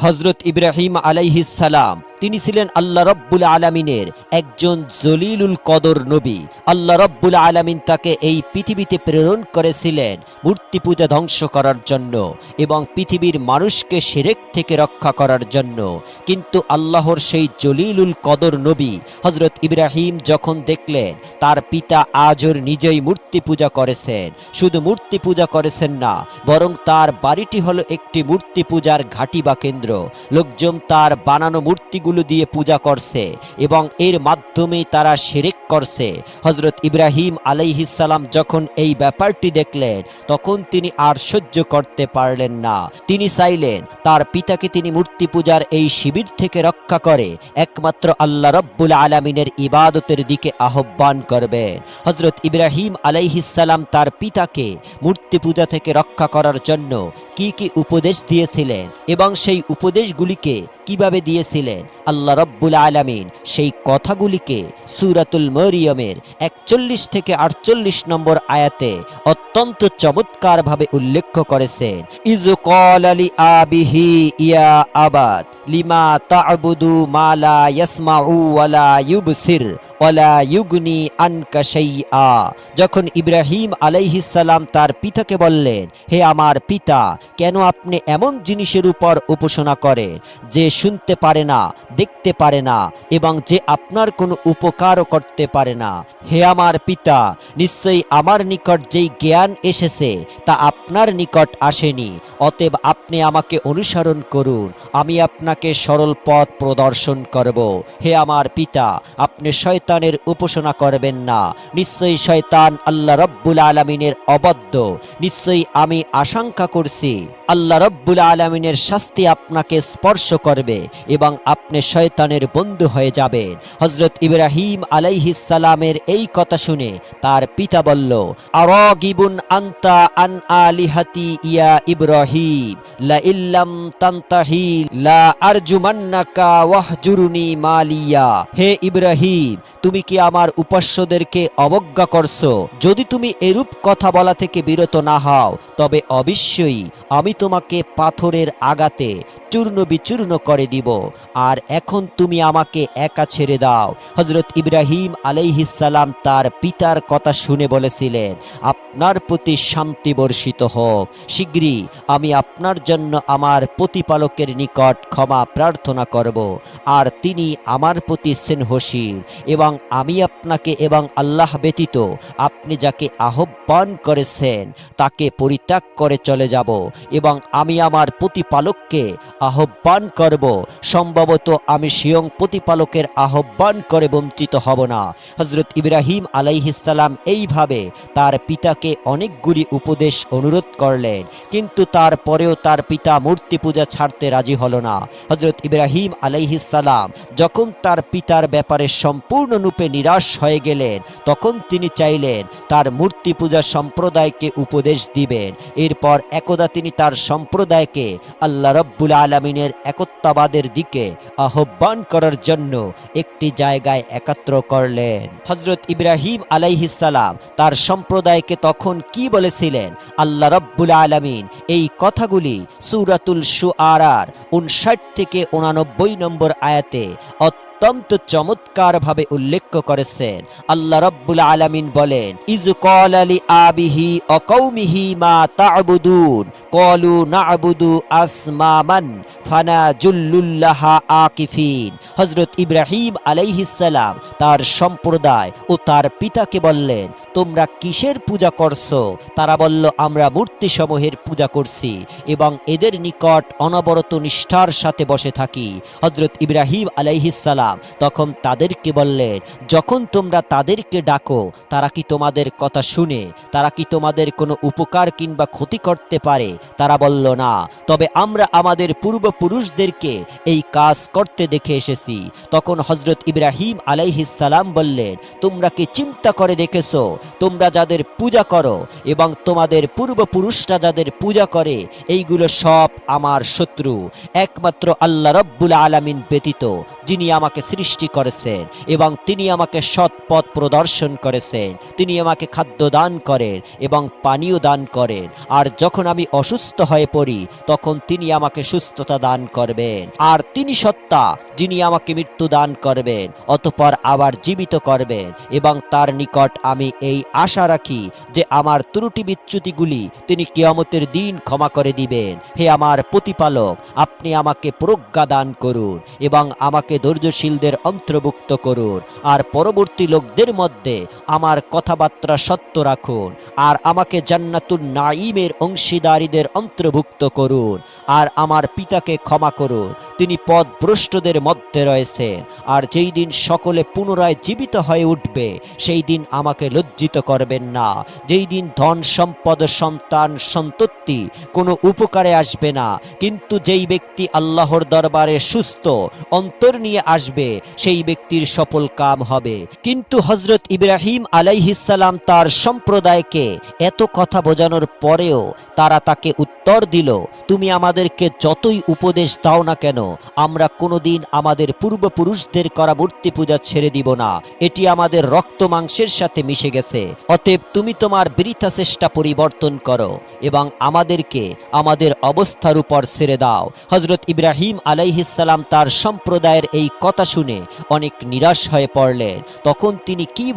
হজরত ইব্রাহিম আলাইহিসালাম তিনি ছিলেন আল্লাহ রব্বুল আলমিনের একজন জলিলুল কদর নবী। আল্লাহ রব্বুল আলমিন তাকে এই পৃথিবীতে প্রেরণ করেছিলেন মূর্তি পূজা ধ্বংস করার জন্য এবং পৃথিবীর মানুষকে সেরেক থেকে রক্ষা করার জন্য। কিন্তু আল্লাহর সেই জলিলুল কদর নবী হজরত ইব্রাহিম যখন দেখলেন, তার পিতা আজর নিজেই মূর্তি পূজা করেছেন। শুধু মূর্তি পূজা করেছেন না, বরং তার বাড়িটি হলো একটি মূর্তি পূজার ঘাঁটি বা কেন্দ্র। লোকজন তার বানানো মূর্তিগুলো দিয়ে পূজা করছে এবং এর মাধ্যমেই তারা শিরিক করছে। হজরত ইব্রাহিম আলাইহিসাল্লাম যখন এই ব্যাপারটি দেখলেন, তখন তিনি আর সহ্য করতে পারলেন না। তিনি চাইলেন তার পিতাকে তিনি মূর্তি পূজার এই শিবির থেকে রক্ষা করে একমাত্র আল্লাহ রব্বুল আলমিনের ইবাদতের দিকে আহ্বান করবেন। হজরত ইব্রাহিম আলাইহিসাল্লাম তার পিতাকে মূর্তি পূজা থেকে রক্ষা করার জন্য কি কি উপদেশ দিয়েছিলেন এবং সেই উপদেশগুলিকে কীভাবে দিয়েছিলেন? আল্লাহ রব্বুল আলামিন সেই কথাগুলিকে সুরাতুল মরিয়মের একচল্লিশ থেকে আটচল্লিশ নম্বর আয়াতে অত্যন্ত চমৎকারভাবে উল্লেখ করেছেন ইজু কল আলী আবিহি, ইয়া আবাদ, লিমা তা'বুদু মালা ইয়াসমাউ ইউবসির। ওয়ালা ইউগনি আনকা শাইআ। যখন ইব্রাহিম আলাইহিস সালাম তার পিতাকে বললেন, হে আমার পিতা, কেন আপনি এমন জিনিসের উপর উপাসনা করেন যে শুনতে পারে না, দেখতে পারে না, এবং যে আপনার কোনো উপকারও করতে পারে না? হে আমার পিতা, নিশ্চয়ই আমার নিকট যেই জ্ঞান এসেছে, তা আপনার নিকট আসেনি। অতএব আপনি আমাকে অনুসরণ করুন, আমি আপনাকে সরল পথ প্রদর্শন করব। হে আমার পিতা, আপনি শয়তানের উপাসনা করবেন না। নিশ্চয়ই শয়তান আল্লাহ রব্বুল আলমিনের অবদ্ধ নিশ্চয়ই আমি আশঙ্কা করছি, আল্লাহ রব্বুল আলমিনের শাস্তি আপনাকে স্পর্শ করবে এবং আপনি শয়তানের বন্ধু হয়ে যাবেন। হজরত ইব্রাহিম আলাইহিস সালামের এই কথা শুনে তার পিতা বলল, আরগিবুন আন্তা আন আলিহাতি ইয়া ইব্রাহিম, লা ইল্লাম তান্তাহি, লা আরজুমান্নাকা ওয়াহজুরুনি মালিয়া। হে ইব্রাহিম তুমি কি আমার উপাস্যদেরকে অবজ্ঞা করছ? যদি তুমি এরূপ কথা বলা থেকে বিরত না হও, তবে অবশ্যই আমি তোমাকে পাথরের আগাতে চূর্ণ বিচূর্ণ করে দিব। আর এখন তুমি আমাকে একা ছেড়ে দাও। হজরত ইব্রাহিম আলাইহিসাল্লাম তার পিতার কথা শুনে বলেছিলেন, আপনার প্রতি শান্তি বর্ষিত হোক। শীঘ্রই আমি আপনার জন্য আমার প্রতিপালকের নিকট ক্ষমা প্রার্থনা করব। আর তিনি আমার প্রতি স্নেহশীল এবং আমি আপনাকে এবং আল্লাহ ব্যতীত আপনি যাকে আহ্বান করেছেন, তাকে পরিত্যাগ করে চলে যাব এবং আমি আমার প্রতিপালককে আহ্বান করব। সম্ভবত আমি স্বয়ং প্রতিপালকের আহ্বান করে বঞ্চিত হব না। হজরত ইব্রাহিম আলাইহিসাল্লাম এইভাবে তার পিতাকে অনেকগুলি উপদেশ অনুরোধ করলেন, কিন্তু তারপরেও তার পিতা মূর্তি পূজা ছাড়তে রাজি হল না। হজরত ইব্রাহিম আলাইহিসাল্লাম যখন তার পিতার ব্যাপারে সম্পূর্ণরূপে নিরাশ হয়ে গেলেন। তখন তিনি চাইলেন তার মূর্তি পূজা সম্প্রদায়কে উপদেশ দিবেন। এরপর একদা তিনি তার সম্প্রদায়কে আল্লাহ রব্বুল আলমিনের একত্বাবাদের দিকে আহ্বান করার জন্য একটি জায়গায় একাত্র করলেন। হজরত ইব্রাহিম আলাইহিসাল্লাম তার সম্প্রদায়কে তখন কি বলেছিলেন? আল্লাহ রব্বুল আলমিন এই কথাগুলি সুরাতুল সুআরার উনষাট থেকে উনানব্বই নম্বর আয়াতে চমৎকার ভাবে উল্লেখ করেছেন। আল্লাহ রব্বুল আলামিন বলেন ইজ কল আলী আবিহি অকৌমিহি মা তা'বুদুন কলু না'বুদু আসমামান ফানা জুল্লুল্লাহা আকিফিন। হযরত ইব্রাহিম আলাইহিস তার সম্প্রদায় ও তার পিতাকে বললেন, তোমরা কিসের পূজা করছ? তারা বলল, আমরা মূর্তি সমূহের পূজা করছি এবং এদের নিকট অনবরত নিষ্ঠার সাথে বসে থাকি। হজরত ইব্রাহিম আলাইহিস সালাম তখন তাদেরকে বললেন, যখন তোমরা তাদেরকে ডাকো, তারা কি তোমাদের কথা শুনে? তারা কি তোমাদের কোনো উপকার কিংবা ক্ষতি করতে পারে? তারা বলল, না। তবে আমরা আমাদের পূর্বপুরুষদেরকে এই কাজ করতে দেখে এসেছি। তখন হজরত ইব্রাহিম সালাম বললেন, তোমরা কি চিন্তা করে দেখেছ? তোমরা যাদের পূজা করো এবং তোমাদের পূর্বপুরুষরা যাদের পূজা করে, এইগুলো সব আমার শত্রু, একমাত্র আল্লাহ রব্বুল আলামিন ব্যতীত, যিনি আমাকে আমাকে সৃষ্টি করেছেন এবং তিনি আমাকে সৎ পথ প্রদর্শন করেছেন। তিনি আমাকে খাদ্য দান করেন এবং পানীয় দান করেন। আর যখন আমি অসুস্থ হয়ে পড়ি, তখন তিনি আমাকে সুস্থতা দান করবেন। আর তিনি সত্তা, যিনি আমাকে মৃত্যু দান করবেন, অতপর আবার জীবিত করবেন। এবং তার নিকট আমি এই আশা রাখি যে আমার ত্রুটি বিচ্যুতিগুলি তিনি কিয়ামতের দিন ক্ষমা করে দিবেন। হে আমার প্রতিপালক, আপনি আমাকে প্রজ্ঞা দান করুন এবং আমাকে ধৈর্যশীলদের অন্তর্ভুক্ত করুন আর পরবর্তী লোকদের মধ্যে আমার কথাবার্তা সত্য রাখুন আর আমাকে জান্নাতুল নাইমের অংশীদারীদের অন্তর্ভুক্ত করুন আর আমার পিতাকে ক্ষমা করুন। তিনি পদভ্রষ্টদের মধ্যে রয়েছেন আর যেই দিন সকলে পুনরায় জীবিত হয়ে উঠবে, সেই দিন আমাকে লজ্জিত করবেন না। যেই দিন ধন সম্পদ, সন্তান সন্ততি কোনো উপকারে আসবে না। কিন্তু যেই ব্যক্তি আল্লাহর দরবারে সুস্থ, অন্তর নিয়ে আসবে সেই ব্যক্তির সফল কাম হবে। কিন্তু হজরত ইব্রাহিম আলাইহিসাল্লাম তার সম্প্রদায়কে এত কথা বোঝানোর পরেও তারা তাকে উত্তর দিল, তুমি আমাদেরকে যতই উপদেশ দাও না কেন, আমরা কোনোদিন আমাদের পূর্বপুরুষদের করা মূর্তি পূজা ছেড়ে দিব না। এটি আমাদের রক্ত মাংসের সাথে মিশে গেছে। অতএব তুমি তোমার বৃথা চেষ্টা পরিবর্তন করো এবং আমাদেরকে আমাদের অবস্থার উপর ছেড়ে দাও। হজরত ইব্রাহিম আলাইহিসাল্লাম তার সম্প্রদায়ের এই কথা শুনে অনেক নিরাশ হয়ে পড়লেন। তখন তিনি কি